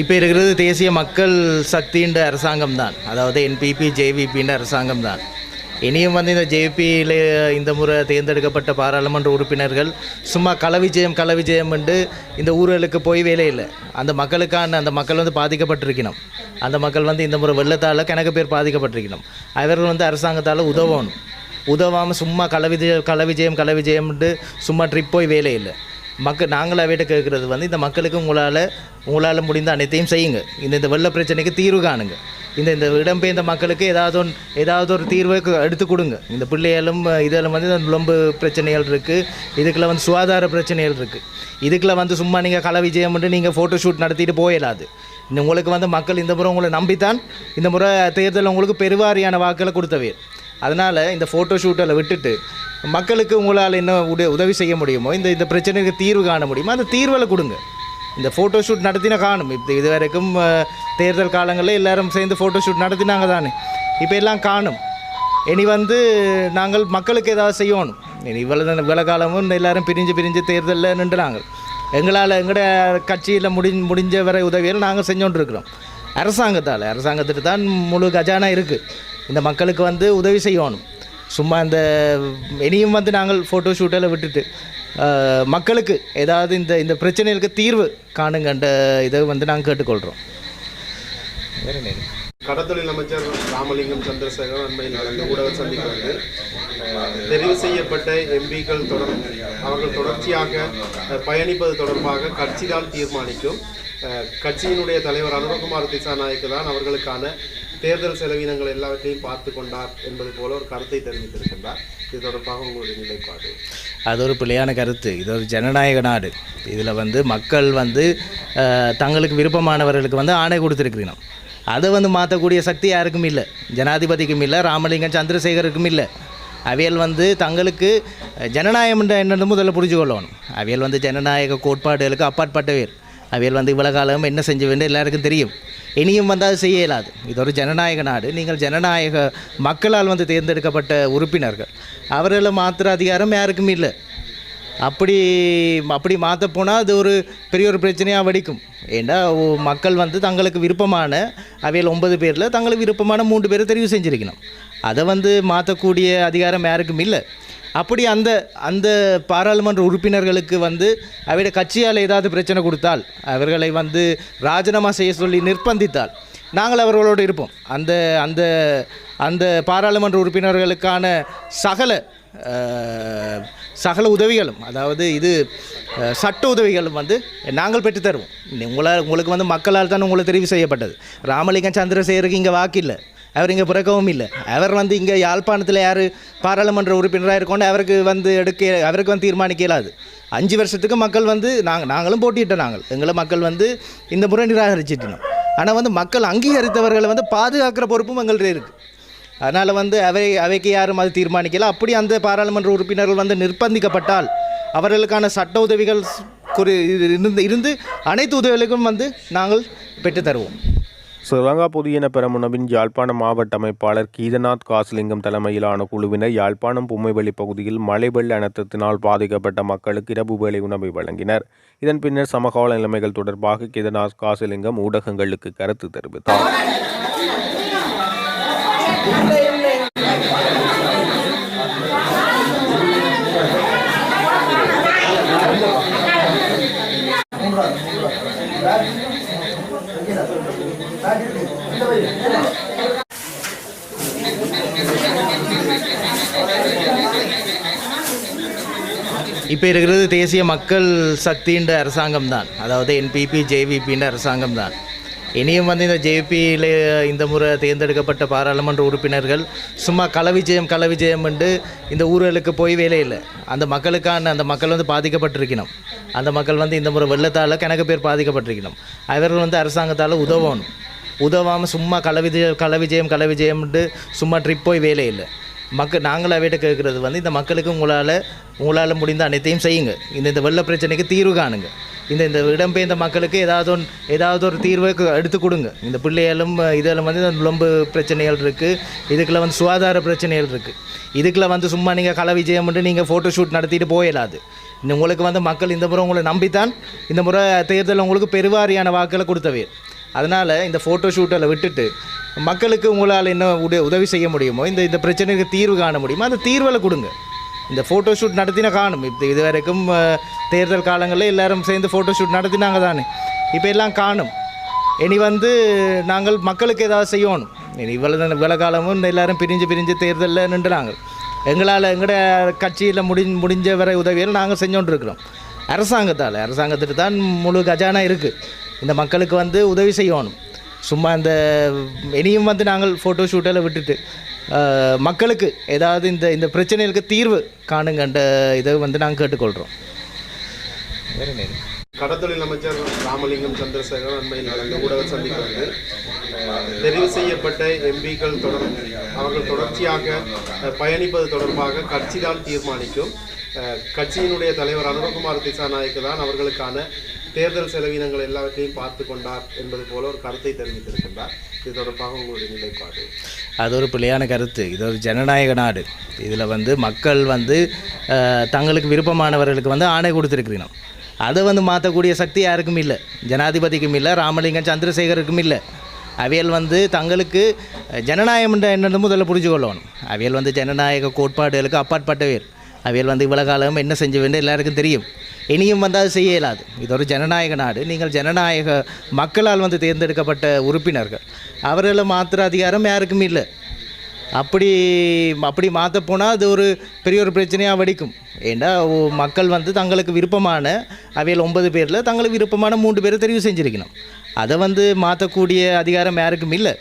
இப்போ இருக்கிறது தேசிய மக்கள் சக்தின்ற அரசாங்கம் தான் அதாவது என்பிபி ஜேவிபின்ற அரசாங்கம் தான் இனியும் வந்து இந்த ஜேபியில் இந்த முறை தேர்ந்தெடுக்கப்பட்ட பாராளுமன்ற உறுப்பினர்கள் சும்மா களவிஜயம் களவிஜயம் என்று இந்த ஊர்களுக்கு போய் வேலை இல்லை. அந்த மக்களுக்கான அந்த மக்கள் வந்து பாதிக்கப்பட்டிருக்கணும். அந்த மக்கள் வந்து இந்த முறை வெள்ளத்தால் கணக்கு பேர் பாதிக்கப்பட்டிருக்கணும். அவர்கள் வந்து அரசாங்கத்தால் உதவணும். உதவாமல் சும்மா களவிஜய களவிஜயம் களவிஜயம்ன்ட்டு சும்மா ட்ரிப் போய் வேலை இல்லை. மக்கள் நாங்களாக அவையிட்ட கேட்குறது வந்து இந்த மக்களுக்கு உங்களால் உங்களால் முடிந்த அனைத்தையும் செய்யுங்க. இந்த இந்த வெள்ள பிரச்சனைக்கு தீர்வு காணுங்க. இந்த இந்த இடம்பெயர்ந்த மக்களுக்கு ஏதாவது ஒன் ஏதாவது ஒரு தீர்வை எடுத்து கொடுங்க. இந்த பிள்ளைகளும் இதெல்லாம் வந்து இந்த நுழம்பு பிரச்சனைகள் இருக்குது இதுக்குள்ள வந்து சுகாதார பிரச்சனைகள் இருக்குது இதுக்குள்ள வந்து சும்மா நீங்கள் கலை விஜயம் பண்ணி நீங்கள் ஃபோட்டோ ஷூட் நடத்திட்டு போயிடாது இன்னும் உங்களுக்கு வந்து மக்கள் இந்த முறை உங்களை நம்பித்தான் இந்த முறை தேர்தலில் உங்களுக்கு பெருவாரியான வாக்களை கொடுத்தவே அதனால் இந்த ஃபோட்டோ ஷூட்டில் விட்டுட்டு மக்களுக்கு உங்களால் என்ன உத உதவி செய்ய முடியுமோ இந்த இந்த பிரச்சனைக்கு தீர்வு காண முடியுமோ அந்த தீர்வில் கொடுங்க. இந்த ஃபோட்டோ ஷூட் நடத்தினா காணும். இப்போ இது வரைக்கும் தேர்தல் காலங்களில் எல்லாரும் சேர்ந்து ஃபோட்டோ ஷூட் நடத்தினாங்க தானே. இப்போ எல்லாம் காணும். இனி வந்து நாங்கள் மக்களுக்கு ஏதாவது செய்யணும். இனி இவ்வளோ இவ்வளோ காலமும் இந்த எல்லாரும் பிரிஞ்சு பிரிஞ்சு தேர்தலில் நின்றுனாங்க எங்களால் எங்களோட கட்சியில் முடி முடிஞ்ச வரை உதவியில் நாங்கள் செஞ்சோண்டு இருக்கிறோம் அரசாங்கத்தால் அரசாங்கத்துக்கு தான் முழு கஜானா இருக்குது இந்த மக்களுக்கு வந்து உதவி செய்யணும். சும்மா இந்த இனியும் வந்து நாங்கள் ஃபோட்டோ ஷூட்டில் விட்டுட்டு மக்களுக்கு ஏதாவது இந்த இந்த பிரச்சனைகளுக்கு தீர்வு காணுங்கன்ற இதை வந்து நாங்கள் கேட்டுக்கொள்கிறோம் வேறு? கடத்தொழில் அமைச்சர் ராமலிங்கம் சந்திரசேகர் அண்மையில் நடந்த ஊடக சந்திப்பு வந்து தெரிவு செய்யப்பட்ட எம்பிக்கள் தொடர் அவர்கள் தொடர்ச்சியாக பயணிப்பது தொடர்பாக கட்சி தான் தீர்மானிக்கும் கட்சியினுடைய தலைவர் அனுரகுமார் திசாநாயக்கு தான் அவர்களுக்கான தேர்தல் செலவினங்கள் எல்லாவற்றையும் பார்த்து கொண்டார் என்பது போல ஒரு கருத்தை தெரிவித்திருக்கின்றார். இது தொடர்பாக உங்களுடைய நிலைப்பாடு. அது ஒரு பிள்ளையான கருத்து. இது ஒரு ஜனநாயக நாடு. இதில் வந்து மக்கள் வந்து தங்களுக்கு விருப்பமானவர்களுக்கு வந்து ஆணை கொடுத்துருக்கிறோம் அதை வந்து மாற்றக்கூடிய சக்தி யாருக்கும் இல்லை. ஜனாதிபதிக்கும் இல்லை ராமலிங்கம் சந்திரசேகருக்கும் இல்லை. அவியல் வந்து தங்களுக்கு ஜனநாயகம் என்னென்னு முதல்ல புரிஞ்சு கொள்ளணும். அவியல் வந்து ஜனநாயக கோட்பாடுகளுக்கு அப்பாற்பட்டவர். அவியல் வந்து இவ்வளோ காலம் என்ன செஞ்ச வேண்டும் எல்லாருக்கும் தெரியும். இனியும் வந்து அது செய்ய இயலாது. இது ஒரு ஜனநாயக நாடு. நீங்கள் ஜனநாயக மக்களால் வந்து தேர்ந்தெடுக்கப்பட்ட உறுப்பினர்கள். அவர்களை மாத்திர அதிகாரம் யாருக்கும் இல்லை. அப்படி அப்படி மாற்ற போனால் அது ஒரு பெரிய ஒரு பிரச்சனையாக வெடிக்கும். ஏன்னா மக்கள் வந்து தங்களுக்கு விருப்பமான அவையில் ஒன்பது பேரில் தங்களுக்கு விருப்பமான மூன்று பேரை தெரிவு செஞ்சுருக்கணும். அதை வந்து மாற்றக்கூடிய அதிகாரம் யாருக்கும் இல்லை. அப்படி அந்த அந்த பாராளுமன்ற உறுப்பினர்களுக்கு வந்து அவருடைய கட்சியால் ஏதாவது பிரச்சனை கொடுத்தால் அவர்களை வந்து ராஜினாமா செய்ய சொல்லி நிர்பந்தித்தால் நாங்கள் அவர்களோடு இருப்போம். அந்த அந்த அந்த பாராளுமன்ற உறுப்பினர்களுக்கான சகல சகல உதவிகளும் அதாவது இது சட்ட உதவிகளும் வந்து நாங்கள் பெற்று தருவோம். உங்களால் உங்களுக்கு வந்து மக்களால் தான் உங்களை தெரிவு செய்யப்பட்டது. ராமலிங்கம் சந்திரசேகருக்கு இங்கே வாக்கில்லை அவர் இங்கே பிறக்கவும் இல்லை. அவர் வந்து இங்கே யாழ்ப்பாணத்தில் யார் பாராளுமன்ற உறுப்பினராக இருக்கோன்னு அவருக்கு வந்து எடுக்க அவருக்கு வந்து தீர்மானிக்க இயலாது. அஞ்சு வருஷத்துக்கு மக்கள் வந்து நாங்கள் நாங்களும் போட்டியிட்டோம் நாங்கள். எங்களை மக்கள் வந்து இந்த முறை நிராகரிச்சிட்டோம். ஆனால் வந்து மக்கள் அங்கீகரித்தவர்களை வந்து பாதுகாக்கிற பொறுப்பும் எங்கள்கிட்ட இருக்குது அதனால் வந்து அவை அவைக்கு யாரும் அது தீர்மானிக்கல. அப்படி அந்த பாராளுமன்ற உறுப்பினர்கள் வந்து நிர்பந்திக்கப்பட்டால் அவர்களுக்கான சட்ட உதவிகள் குறி இருந்து இருந்து அனைத்து உதவிகளுக்கும் வந்து நாங்கள் பெற்று தருவோம் பெரமுனவின் யாழ்ப்பாணம் மாவட்ட அமைப்பாளர் கீதநாத் காசிலிங்கம் தலைமையிலான குழுவினர் யாழ்ப்பாணம் பொம்மைவெளி பகுதியில் மழை வெள்ள அனர்த்தத்தினால் பாதிக்கப்பட்ட மக்களுக்கு இரவு வேலை உணவை வழங்கினர். இதன் பின்னர் சமகால நிலைமைகள் தொடர்பாக கீதநாத் காசிலிங்கம் ஊடகங்களுக்கு கருத்து தெரிவித்தார். இப்போ இருக்கிறது தேசிய மக்கள் சக்தின்ற அரசாங்கம் தான் அதாவது என்பிபி ஜேவிபின்ற அரசாங்கம் தான் இனியும் வந்து இந்த ஜேபியில் இந்த முறை தேர்ந்தெடுக்கப்பட்ட பாராளுமன்ற உறுப்பினர்கள் சும்மா களவிஜயம் களவிஜயம் என்று இந்த ஊர்களுக்கு போய் வேலை இல்லை. அந்த மக்களுக்கான அந்த மக்கள் வந்து பாதிக்கப்பட்டிருக்கணும். அந்த மக்கள் வந்து இந்த முறை வெள்ளத்தால் கணக்கு பேர் பாதிக்கப்பட்டிருக்கணும். அவர்கள் வந்து அரசாங்கத்தால் உதவணும். உதவாமல் சும்மா களவிஜயம் களவிஜயம் களவிஜயம்ன்ட்டு சும்மா ட்ரிப் போய் வேலை இல்லை. மக்கள் நாங்கள் கேட்குறது வந்து இந்த மக்களுக்கு உங்களால் உங்களால் முடிந்த அனைத்தையும் செய்யுங்க. இந்த இந்த வெள்ள பிரச்சனைக்கு தீர்வு காணுங்க. இந்த இந்த இடம்பெயர்ந்த மக்களுக்கு ஏதாவது ஒன் ஏதாவது ஒரு தீர்வை எடுத்து கொடுங்க. இந்த பிள்ளைகளும் இதெல்லாம் வந்து இந்த நுழம்பு பிரச்சனைகள் இருக்குது இதுக்குள்ள வந்து சுகாதார பிரச்சனைகள் இருக்குது இதுக்குள்ள வந்து சும்மா நீங்கள் கலை விஜயம் பண்ணி நீங்கள் ஃபோட்டோ ஷூட் நடத்திட்டு போயிடாது இந்த உங்களுக்கு வந்து மக்கள் இந்த முறை உங்களை நம்பித்தான் இந்த முறை தேர்தலில் உங்களுக்கு பெருவாரியான வாக்களை கொடுத்தவே அதனால் இந்த ஃபோட்டோ ஷூட்டில் விட்டுட்டு மக்களுக்கு உங்களால் என்ன உத உதவி செய்ய முடியுமோ இந்த இந்த பிரச்சனைக்கு தீர்வு காண முடியுமோ அந்த தீர்வில் கொடுங்க. இந்த ஃபோட்டோ ஷூட் நடத்தினா காணும். இப்போ இது வரைக்கும் தேர்தல் காலங்களில் எல்லோரும் சேர்ந்து ஃபோட்டோ ஷூட் நடத்தினாங்க தானே. இப்போ எல்லாம் காணும். இனி வந்து நாங்கள் மக்களுக்கு ஏதாவது செய்யணும். இனி இவ்வளோ இவ்வளோ காலமும் எல்லாரும் பிரிஞ்சு பிரிஞ்சு தேர்தலில் நின்றுறாங்க எங்களால் எங்களோட கட்சியில் முடி முடிஞ்ச வரை உதவியில் நாங்கள் செஞ்சோன்ட்ருக்கிறோம் அரசாங்கத்தால் அரசாங்கத்துக்கு தான் முழு கஜானா இருக்குது இந்த மக்களுக்கு வந்து உதவி செய்யணும். சும்மா இந்த இனியும் வந்து நாங்கள் ஃபோட்டோ ஷூட்டெல்லாம் விட்டுட்டு மக்களுக்கு ஏதாவது இந்த இந்த பிரச்சனைகளுக்கு தீர்வு காணுங்கன்ற இதை வந்து நாங்கள் கேட்டுக்கொள்கிறோம் வேறு இருக்கு? கடத்தொழில் அமைச்சர் ராமலிங்கம் சந்திரசேகர் அண்மையில் நடந்த ஊடக சந்திப்பு வந்து தெரிவு செய்யப்பட்ட எம்பிக்கள் தொடர் அவர்கள் தொடர்ச்சியாக பயணிப்பது தொடர்பாக கட்சி தான் தீர்மானிக்கும் கட்சியினுடைய தலைவர் அனுரகுமார் திசாநாயக்கு தான் அவர்களுக்கான தேர்தல் செலவினங்கள் எல்லாவற்றையும் பார்த்து கொண்டார் என்பது போல ஒரு கருத்தை தெரிவித்திருக்கின்றார். இது தொடர்பாக உங்களுடைய நிலைப்பாடு. அது ஒரு பிள்ளையான கருத்து. இது ஒரு ஜனநாயக நாடு. இதில் வந்து மக்கள் வந்து தங்களுக்கு விருப்பமானவர்களுக்கு வந்து ஆணை கொடுத்துருக்கிறோம் அதை வந்து மாற்றக்கூடிய சக்தி யாருக்கும் இல்லை. ஜனாதிபதிக்கும் இல்லை ராமலிங்கம் சந்திரசேகருக்கும் இல்லை. அவியல் வந்து தங்களுக்கு அஹ், ஜனநாயகம் என்னென்னு முதல்ல புரிஞ்சு கொள்ளணும் அவியல் வந்து ஜனநாயக கோட்பாடுகளுக்கு அப்பாற்பட்டவர். அவையில் வந்து இவ்வளோ காலம் என்ன செஞ்ச வேண்டும் எல்லாருக்கும் தெரியும். இனியும் வந்து அது செய்ய இயலாது இது ஒரு ஜனநாயக நாடு. நீங்கள் ஜனநாயக மக்களால் வந்து தேர்ந்தெடுக்கப்பட்ட உறுப்பினர்கள். அவர்களை மாத்திர அதிகாரம் யாருக்கும் இல்லை. அப்படி அப்படி மாற்ற போனால் அது ஒரு பெரிய ஒரு பிரச்சனையாக வெடிக்கும். ஏண்டா மக்கள் வந்து தங்களுக்கு விருப்பமான அவையில் ஒன்பது பேரில் தங்களுக்கு விருப்பமான மூன்று பேரை தெரிவு செஞ்சுருக்கணும். அதை வந்து மாற்றக்கூடிய அதிகாரம் யாருக்கும் இல்லை.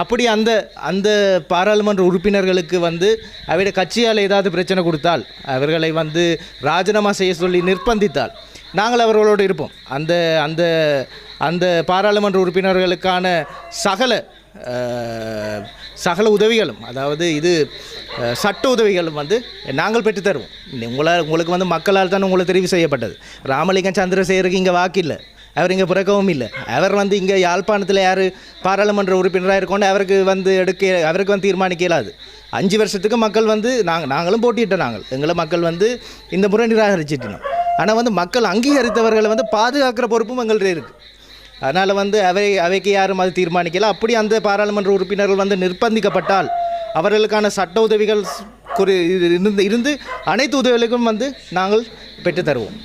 அப்படி அந்த அந்த பாராளுமன்ற உறுப்பினர்களுக்கு வந்து அவருடைய கட்சியால் ஏதாவது பிரச்சனை கொடுத்தால் அவர்களை வந்து ராஜினாமா செய்ய சொல்லி நிர்பந்தித்தால் நாங்கள் அவர்களோடு இருப்போம். அந்த அந்த அந்த பாராளுமன்ற உறுப்பினர்களுக்கான சகல சகல உதவிகளும் அதாவது இது சட்ட உதவிகளும் வந்து நாங்கள் பெற்றுத்தருவோம். உங்களால் உங்களுக்கு வந்து மக்களால் தான் உங்களை தெரிவு செய்யப்பட்டது. ராமலிங்கம் சந்திரசேகருக்கு இங்கே வாக்கில்லை அவர் இங்கே பிறக்கவும் இல்லை. அவர் வந்து இங்கே யாழ்ப்பாணத்தில் யார் பாராளுமன்ற உறுப்பினராக இருக்கோன்னு அவருக்கு வந்து எடுக்க அவருக்கு வந்து தீர்மானிக்க இயலாது. அஞ்சு வருஷத்துக்கு மக்கள் வந்து நாங்கள் நாங்களும் போட்டியிட்டோம் நாங்கள். எங்களை மக்கள் வந்து இந்த முறை நிராகரிச்சிட்டோம். ஆனால் வந்து மக்கள் அங்கீகரித்தவர்களை வந்து பாதுகாக்கிற பொறுப்பும் எங்கள்கிட்ட இருக்குது அதனால் வந்து அவை அவைக்கு யாரும் அது தீர்மானிக்கல. அப்படி அந்த பாராளுமன்ற உறுப்பினர்கள் வந்து நிர்பந்திக்கப்பட்டால் அவர்களுக்கான சட்ட உதவிகள் குறி இருந்து இருந்து அனைத்து உதவிகளுக்கும் வந்து நாங்கள் பெற்றுத்தருவோம்.